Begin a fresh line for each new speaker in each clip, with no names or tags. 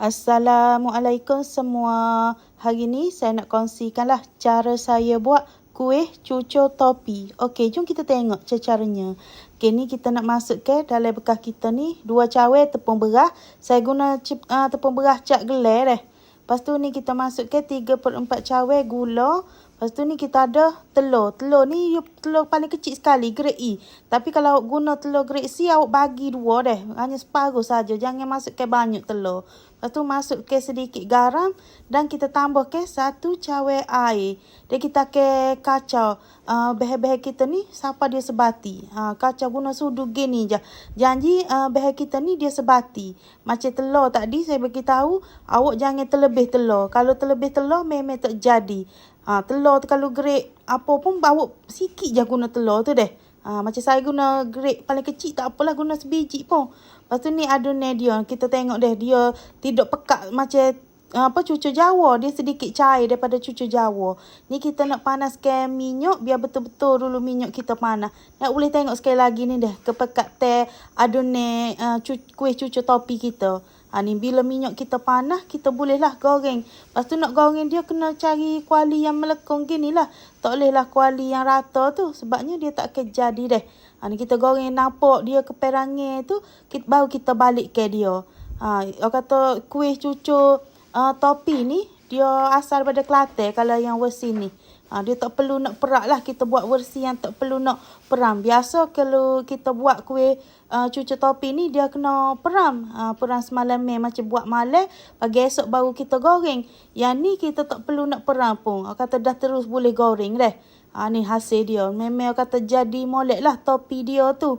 Assalamualaikum semua. Hari ni saya nak kongsikanlah cara saya buat kuih cucur topi. Okey, jom kita tengok cara-caranya. Okey, ni kita nak masuk ke dalam bekas kita ni dua cawe tepung beras. Saya guna uh, tepung beras cat gelar deh. Lepas tu ni kita masuk ke 3 per 4 cawe gula. Lepas tu ni kita ada telur. Telur ni telur paling kecil sekali, grade E. Tapi kalau guna telur grade C, awak bagi dua deh. Hanya separuh saja. Jangan masuk ke banyak telur. Lepas tu masuk ke sedikit garam dan kita tambah ke satu cawe air. Dan kita ke kacau uh, behel-behel kita ni siapa dia sebati. Uh, kacau guna sudu gini je. Janji uh, behel kita ni dia sebati. Macam telur tadi saya bagi tahu awak jangan terlebih telur. Kalau terlebih telur memang tak jadi. Uh, telur kalau grade apa pun bawa sikit je guna telur tu deh. Ha, macam saya guna grade paling kecil tak apalah guna sebiji pun. Lepas tu ni adunan dia. Kita tengok deh dia tidak pekat macam apa cucu Jawa. Dia sedikit cair daripada cucu Jawa. Ni kita nak panaskan minyak biar betul-betul dulu minyak kita panas. Nak boleh tengok sekali lagi ni deh. Kepekat teh adunan uh, kuih cucu topi kita. Ha, ni bila minyak kita panas, kita bolehlah goreng. Lepas tu nak goreng dia kena cari kuali yang melekong gini lah. Tak bolehlah kuali yang rata tu. Sebabnya dia tak akan jadi deh. Ha, ni kita goreng nampak dia ke perangnya tu, kita, baru kita balik ke dia. Ha, orang kata kuih cucu uh, topi ni, dia asal pada Kelantan kalau yang versi ni. Ha, dia tak perlu nak perak lah kita buat versi yang tak perlu nak peram. Biasa kalau kita buat kuih uh, cucu topi ni dia kena peram. Ha, peram semalam ni macam buat malam. Pagi esok baru kita goreng. Yang ni kita tak perlu nak peram pun. Ha, kata dah terus boleh goreng dah. Ha, ni hasil dia. Memang kata jadi molek lah topi dia tu.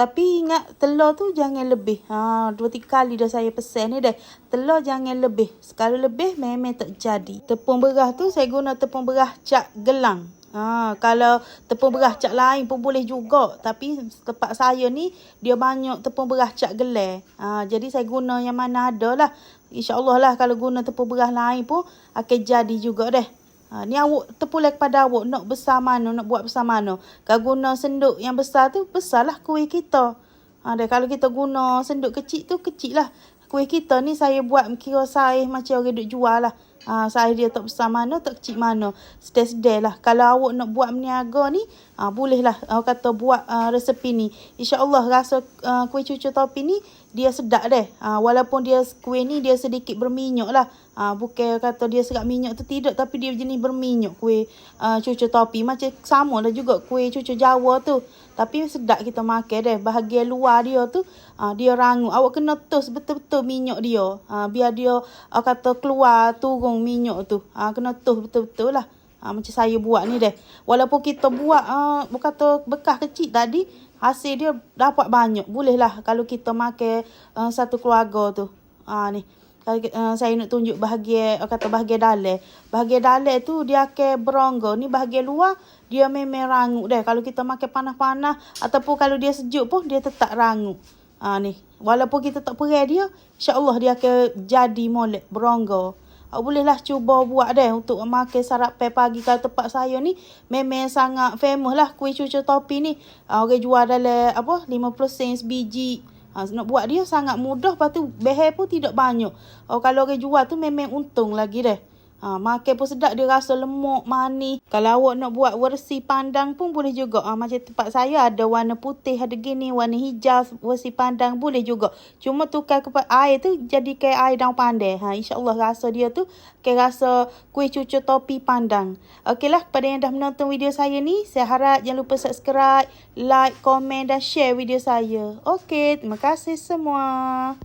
Tapi ingat telur tu jangan lebih. Ha, dua tiga kali dah saya pesan ni dah. Telur jangan lebih. Sekali lebih memang tak jadi. Tepung beras tu saya guna tepung beras cak gelang. Ha, kalau tepung beras cak lain pun boleh juga. Tapi tempat saya ni dia banyak tepung beras cak gelang. Ha, jadi saya guna yang mana ada lah. InsyaAllah lah kalau guna tepung beras lain pun akan jadi juga deh. Ha, ni awak terpulang kepada awak nak besar mana, nak buat besar mana. Kalau guna senduk yang besar tu, besarlah kuih kita. Ha, dan kalau kita guna senduk kecil tu, kecil lah. Kuih kita ni saya buat kira saiz macam orang duk jual lah. Ha, saiz dia tak besar mana, tak kecil mana. Sedih-sedih lah. Kalau awak nak buat meniaga ni, ha, bolehlah awak kata buat uh, resepi ni. InsyaAllah rasa uh, kuih cucu topi ni, dia sedap deh. Ha, walaupun dia kuih ni, dia sedikit berminyak lah. Ha, bukan kata dia serap minyak tu tidak tapi dia jenis berminyak kuih uh, cucu topi macam sama lah juga kuih cucu Jawa tu. Tapi sedap kita makan deh. Bahagian luar dia tu uh, dia rangup. Awak kena tos betul-betul minyak dia. Uh, biar dia uh, kata keluar turun minyak tu. Uh, kena tos betul-betul lah. Ha, macam saya buat ni deh. Walaupun kita buat uh, kata bekas kecil tadi, hasil dia dapat banyak. Bolehlah kalau kita makan uh, satu keluarga tu. Ha, ni uh, saya nak tunjuk bahagian kata bahagian dalam. Bahagian dalam tu dia akan berongga. Ni bahagian luar dia memang rangup dah. Kalau kita makan panas-panas ataupun kalau dia sejuk pun dia tetap rangup. Ha, ni. Walaupun kita tak perai dia, insya-Allah dia akan jadi molek berongga. Awak bolehlah cuba buat deh untuk makan sarapan pagi kalau tempat saya ni memang sangat famous lah kuih cucu topi ni. Uh, orang jual dalam apa 50 sen biji. Ha, nak buat dia sangat mudah. Lepas tu behel pun tidak banyak. Oh, kalau orang jual tu memang untung lagi deh. Ha, makan pun sedap dia rasa lemuk, manis. Kalau awak nak buat versi pandang pun boleh juga. Ha, macam tempat saya ada warna putih, ada gini, warna hijau, versi pandang boleh juga. Cuma tukar kepada air tu jadi kayak air daun pandai. Ha, InsyaAllah rasa dia tu kayak rasa kuih cucu topi pandang. Okeylah kepada yang dah menonton video saya ni, saya harap jangan lupa subscribe, like, komen dan share video saya. Okey, terima kasih semua.